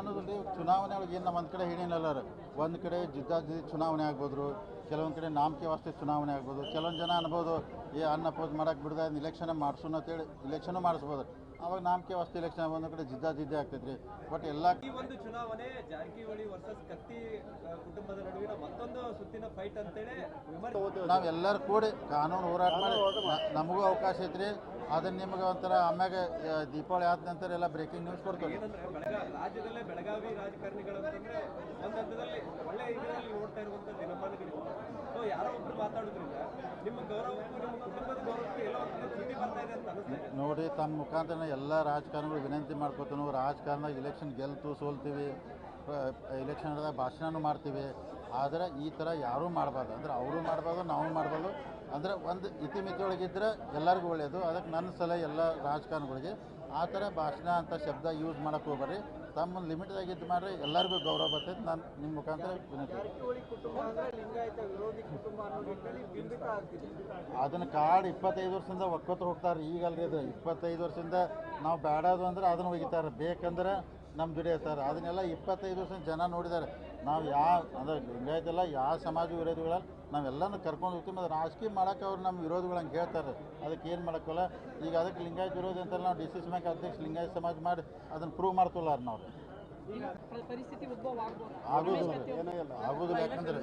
ಅನ್ನೋದಿಲ್ಲ ಚುನಾವಣೆ ಒಳಗೆ ಏನು ನಮ್ಮ ಒಂದು ಕಡೆ ಹೇಳಿನಲ್ಲ ಒಂದು ಕಡೆ ಜಿದ್ದಾಜಿ ಚುನಾವಣೆ ಆಗ್ಬೋದ್ರು ಕೆಲವೊಂದು ಕಡೆ ನಾಮಕೆ ವಾಸ್ತೆ ಚುನಾವಣೆ ಆಗ್ಬೋದು. ಕೆಲವೊಂದು ಜನ ಅನ್ಬೋದು ಏ ಅನ್ನ ಪೋಸ್ ಮಾಡಕ್ಕೆ ಬಿಡ್ದ ಇಲೆಕ್ಷನ್ ಮಾಡಿಸೋಣ ಅಂತೇಳಿ ಇಲೆಕ್ಷನ್ ಮಾಡಿಸ್ಬೋದು. ಅವಾಗ ನಾಮಕೆ ವಾಸ್ತೆ ಇಲೆಕ್ಷನ್ ಒಂದು ಕಡೆ ಜಿದ್ದಾಜಿದ್ದೆ ಆಗ್ತೈತ್ರಿ. ಬಟ್ ಎಲ್ಲ ಈ ಒಂದು ಚುನಾವಣೆ ಜಾರಕಿಹೊಳಿ ವರ್ಸಸ್ ಕತ್ತಿ ಕುಟುಂಬದ ನಡುವಿನ ಮತ್ತೊಂದು ಸುತ್ತಿನ ಫೈಟ್ ಅಂತೇಳಿ ನಾವೆಲ್ಲರೂ ಕೂಡಿ ಕಾನೂನು ಹೋರಾಟ ಮಾಡಿ ನಮಗೂ ಅವಕಾಶ ಐತ್ರಿ. ಅದನ್ನ ನಿಮಗೆ ಒಂಥರ ಆಮ್ಯಾಗ ದೀಪಾವಳಿ ಆದ ನಂತರ ಎಲ್ಲ ಬ್ರೇಕಿಂಗ್ ನ್ಯೂಸ್ ಕೊಡ್ತೀವಿ ಏನಂದ್ರೆ ರಾಜ್ಯದಲ್ಲೇ ಬೆಳಗಾವಿ ರಾಜಕಾರಣಿಗಳು ಅಂತಂದ್ರೆ ಒಂದು ಹಂತದಲ್ಲಿ ಒಳ್ಳೆ ಇದರಲ್ಲಿ ನೋಡ್ತಾ ಇರುವಂತ ದಿನಮಾನಗಳಿವೆ. ಸೊ ಯಾರೋ ಒಬ್ರು ಮಾತಾಡೋದ್ರಿಂದ ನಿಮ್ಮ ಗೌರವಕ್ಕೂ ನಿಮ್ಮ ಕುಟುಂಬದ ಗೌರವಕ್ಕೂ ಎಲ್ಲ ಒಂದು ಚ್ಯುತಿ ಬರ್ತಾ ಇದೆ ಅಂತ ಅನಿಸ್ತಾ ಇದೆ. ನೋಡಿ ತಮ್ಮ ಮುಖಾಂತರ ಎಲ್ಲ ರಾಜಕಾರಣಿಗಳು ವಿನಂತಿ ಮಾಡ್ಕೋತಾನು ರಾಜಕಾರಣದಾಗ ಇಲೆಕ್ಷನ್ ಗೆಲ್ತು ಸೋಲ್ತೀವಿ ಇಲೆಕ್ಷನ್ದಾಗ ಭಾಷಣನೂ ಮಾಡ್ತೀವಿ. ಆದರೆ ಈ ಥರ ಯಾರೂ ಮಾಡಬಾರ್ದು. ಅಂದ್ರೆ ಅವರು ಮಾಡಬಾರ್ದು ನಾವು ಮಾಡಬಾರ್ದು. ಅಂದರೆ ಒಂದು ಇತಿಮಿತಿಯೊಳಗಿದ್ರೆ ಎಲ್ಲರಿಗೂ ಒಳ್ಳೆಯದು ಅದಕ್ಕೆ ನನ್ನ ಸಲಹೆ ಎಲ್ಲ ರಾಜಕಾರಣಿಗಳಿಗೆ, ಆ ಥರ ಭಾಷಣ ಅಂತ ಶಬ್ದ ಯೂಸ್ ಮಾಡೋಕ್ಕೆ ಹೋಗ್ಬರ್ರಿ ತಮ್ಮ ಲಿಮಿಟ್ದಾಗ ಇದು ಮಾಡಿರಿ ಎಲ್ಲರಿಗೂ ಗೌರವ ಬರ್ತೈತೆ. ನಾನು ನಿಮ್ಮ ಮುಖಾಂತರ ಅದನ್ನು ಕಾಡು ಇಪ್ಪತ್ತೈದು ವರ್ಷದಿಂದ ಒಕ್ಕೊತ್ತು ಹೋಗ್ತಾರೆ ಈಗ ಅಲ್ರಿ ಅದು ಇಪ್ಪತ್ತೈದು ವರ್ಷದಿಂದ ನಾವು ಬೇಡದು ಅಂದ್ರೆ ಅದನ್ನು ಒಗಿತಾರೆ ಬೇಕಂದ್ರೆ ನಮ್ಮ ದುಡಿಯತ್ತಾರೆ ಅದನ್ನೆಲ್ಲ ಇಪ್ಪತ್ತೈದು ವರ್ಷ ಜನ ನೋಡಿದ್ದಾರೆ. ನಾವು ಯಾವ ಅಂದ್ರೆ ಲಿಂಗಾಯತೆಲ್ಲ ಯಾವ ಸಮಾಜ ವಿರೋಧಿಗಳಲ್ಲ, ನಾವೆಲ್ಲನೂ ಕರ್ಕೊಂಡು ಹೋಗ್ತೀವಿ ಮತ್ತು ರಾಜಕೀಯ ಮಾಡೋಕೆ ಅವ್ರು ನಮ್ಮ ವಿರೋಧಿಗಳು ಹಂಗೆ ಹೇಳ್ತಾರೆ. ಅದಕ್ಕೆ ಏನು ಮಾಡೋಕ್ಕಲ್ಲ? ಈಗ ಅದಕ್ಕೆ ಲಿಂಗಾಯತ ವಿರೋಧಿ ಅಂತ ನಾವು ಡಿ ಸಿ ಅಧ್ಯಕ್ಷ ಲಿಂಗಾಯತ ಸಮಾಜ ಮಾಡಿ ಅದನ್ನು ಪ್ರೂವ್ ಮಾಡ್ತಲ್ಲ ನಾವು. ಪರಿಸ್ಥಿತಿ ಉದ್ಭವ ಇಲ್ಲ ಆಗೋದಿಲ್ಲ ಆಗೋದಿಲ್ಲ ಯಾಕಂದ್ರೆ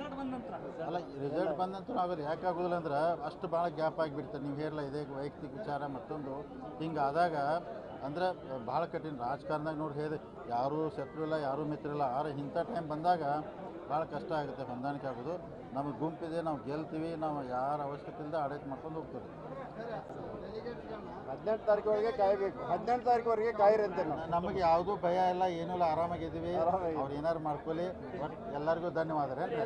ಅಲ್ಲ ರಿಸಲ್ಟ್ ಬಂದ ನಂತರ ಆಗೋದು ಯಾಕೆ ಆಗೋದಿಲ್ಲ ಅಂದ್ರೆ ಅಷ್ಟು ಭಾಳ ಗ್ಯಾಪ್ ಆಗಿಬಿಡ್ತಾರೆ ನೀವು ಹೇಳಲ್ಲ ಇದೇ ವೈಯಕ್ತಿಕ ವಿಚಾರ ಮತ್ತೊಂದು. ಹಿಂಗೆ ಆದಾಗ ಅಂದ್ರೆ ಭಾಳ ಕಠಿಣ. ರಾಜಕಾರಣದಾಗ ನೋಡಿ ಹೇಳಿದೆ ಯಾರೂ ಶತ್ರು ಇಲ್ಲ ಯಾರೂ ಮಿತ್ರ ಇಲ್ಲ. ಆದ್ರೆ ಇಂಥ ಟೈಮ್ ಬಂದಾಗ ಭಾಳ ಕಷ್ಟ ಆಗುತ್ತೆ ಹೊಂದಾಣಿಕೆ ಆಗೋದು. ನಮಗೆ ಗುಂಪಿದೆ ನಾವು ಗೆಲ್ತೀವಿ ನಾವು ಯಾರ ಅವಶ್ಯಕತೆ ಇಲ್ಲದೆ ಆಡಳಿತ ಮಾಡ್ಕೊಂಡು ಹೋಗ್ತೀವಿ. ಹದಿನೆಂಟು ತಾರೀಕುವರೆಗೆ ಕಾಯಬೇಕು. ಹದಿನೆಂಟು ತಾರೀಕುವರೆಗೆ ವರೆಗೆ ಅಂತೇವೆ ನಾವು. ನಮಗೆ ಯಾವುದೂ ಭಯ ಇಲ್ಲ ಏನೂ ಇಲ್ಲ ಆರಾಮಾಗಿದ್ದೀವಿ. ಅವ್ರು ಏನಾರು ಮಾಡ್ಕೊಳ್ಳಿ. ಬಟ್ ಎಲ್ಲರಿಗೂ ಧನ್ಯವಾದ ರೀ